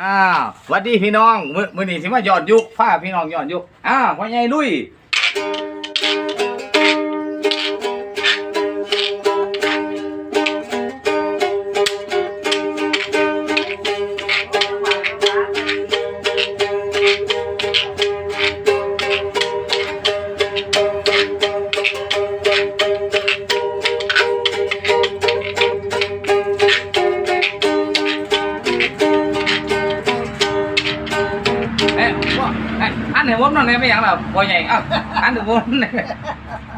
อ้าวสวัดดีพี่น้องมือมือนี้สิมาย้อนยุคพาพี่น้องย้อนยุคอ้าวพ่อใหญ่ลุย ผมนั่นแหละไม่หยังล่ะพ่อใหญ่เอ้าอันเห็นผมนั่นแหละ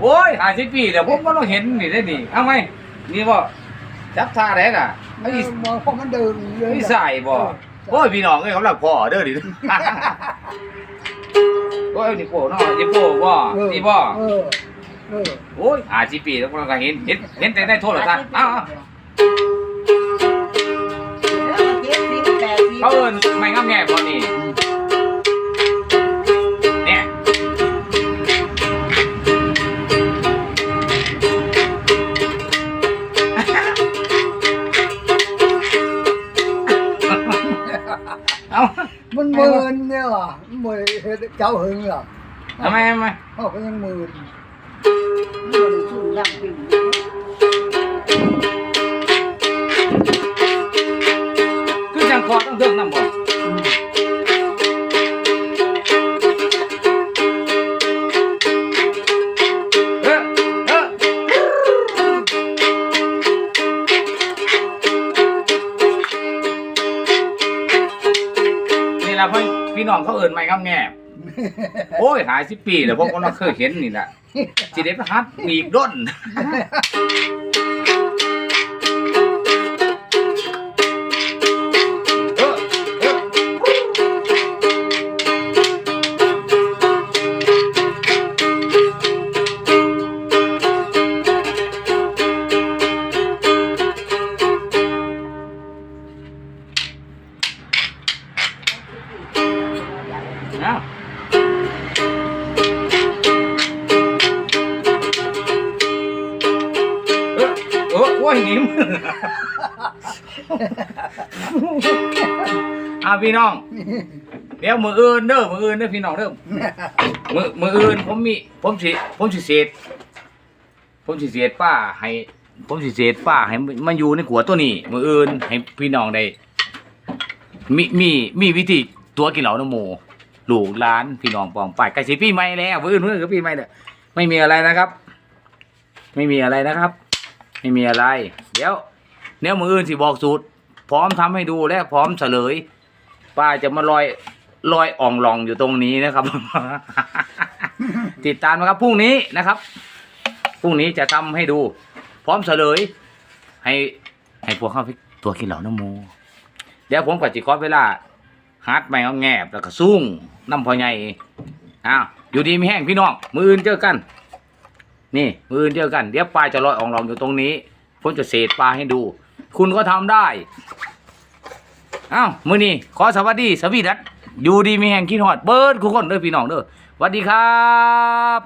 โอ้ย50ปีแล้วผมก็ต้องเห็นนี่ได้นี่เอาไหมนี่บ่จับท่าได้ล่ะไอ้มองเพราะมันเดินเยอะไอ้ใส่บ่โอ้ยพี่น้องเอ้ยเขาหลับพ่อเด้อดิโอ้ยนี่โป้เนาะนี่โป้บ่เออนี่บ่เออเออโอ้ยอาชีปีแล้วก็เห็นเห็นเห็นแต่ในโทรทัศน์อ้าวเขาเอิ้นไม่งามแง่บ่นี่เนี่ เอามันหมื่นเนี่ยว่ะหมื่นเจ้าหึงเหรอทำไมทำไมเขาก็ยังหมื่นคือจังคอต้องเทิงนำบ่ ล่ะพี่พี่น้องเขาเอิ้นไม่งามแง่โอ้ยหายสิบปีแล้วพวกเราเคยเห็นนี่แหละสิเด็ดฮัดอีกด้น เอาเออเออโอ้ยหนิมอาพี่น้อง เดี๋ยวมืออื่นเด้อมืออื่นเด้อพี่น้องเด้อมือมืออื่นผมมี ผมสิผมสิเศษผมสิเศษป้าให้ ผมสิเศษป้าให้มันอยู่ในขัวตัวนี้ มืออื่นให้พี่น้องได้มีมีมีวิธีตัวกินเหล่าน้ำหมู ลูกหล้านพี่น้องปองไปใกล้สิปีใหม่แล้วมืออื่นมืออื่นก็ปีใหม่เด้อไม่มีอะไรนะครับ ไม่มีอะไรนะครับ ไม่มีอะไร เดี๋ยวเดี๋ยวมืออื่นสิบอกสูตร พร้อมทำให้ดูและพร้อมเฉลย ป้าจะมาลอยลอยอ่องลองอยู่ตรงนี้นะครับ ติดตามนะครับพรุ่งนี้นะครับพรุ่งนี้จะทำให้ดู พร้อมเฉลย ให้ให้พวกเข้าไปตัวกินเหล่าน้ำโมเดี๋ยวผมกับจิคอเวลา ฮาร์ดไม่เอาแงบแล้วก็ซุ่งน้ำพอใหญ่อ้าวอยู่ดีมีแห้งพี่น้องมืออื่นเจอกัน นี่มืออื่นเจอกันเดี๋ยวปลาจะลอยอ่องลองอยู่ตรงนี้ผมจะเศษปลาให้ดู คุณก็ทำได้อ้าวมือนี้ขอสวัสดีสวีดัตอยู่ดีมีแห่งคิดฮอดเบิร์ดทุกคนเด้อพี่น้องเด้อสวัสดีครับ